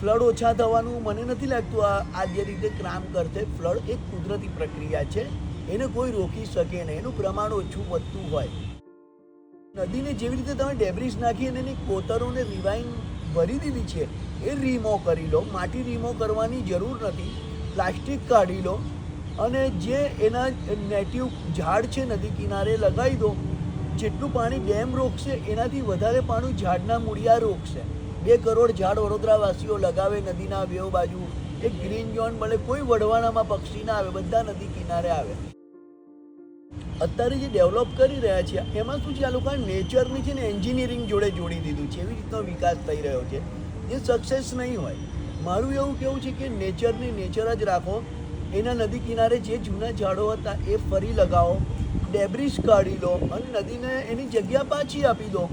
Flood ઓછા થવાનું મને નથી લાગતું આ આ જે રીતે કામ કરશે, ફ્લડ એક કુદરતી પ્રક્રિયા છે. એને કોઈ રોકી શકે નહીં, એનું પ્રમાણ ઓછું વધતું હોય. નદીને જેવી રીતે તમે ડેબ્રિસ નાખી અને એની કોતરોને રિવાઇન ભરી દીધી છે, એ રીમો કરી લો. માટી રીમો કરવાની જરૂર નથી. પ્લાસ્ટિક કાઢી લો અને જે એના નેટિવ ઝાડ છે નદી કિનારે લગાવી દો, જેટલું પાણી ડેમ રોકશે, એનાથી વધારે પાણી ઝાડના મૂળિયા રોકશે. બે કરોડ ઝાડ વડોદરાવાસીઓ લગાવે નદીના બેવ બાજુ. એક ગ્રીન ઝોન મળે, કોઈ વડવાણામાં પક્ષી ના આવે, બધા નદી કિનારે આવે. અત્યારે જે ડેવલપ કરી રહ્યા છે, એમાં શું છે? આ લોકો નેચરની છે ને એન્જિનિયરિંગ જોડે જોડી દીધું છે. એવી રીતનો વિકાસ થઈ રહ્યો છે. એ સક્સેસ નહીં હોય. મારું એવું કેવું છે કે નેચરની નેચર જ રાખો. એના નદી કિનારે જે જૂના ઝાડો હતા, એ ફરી લગાવો. ડેબ્રિસ કાઢી લો અને નદીને એની જગ્યા પાછી આપી દો.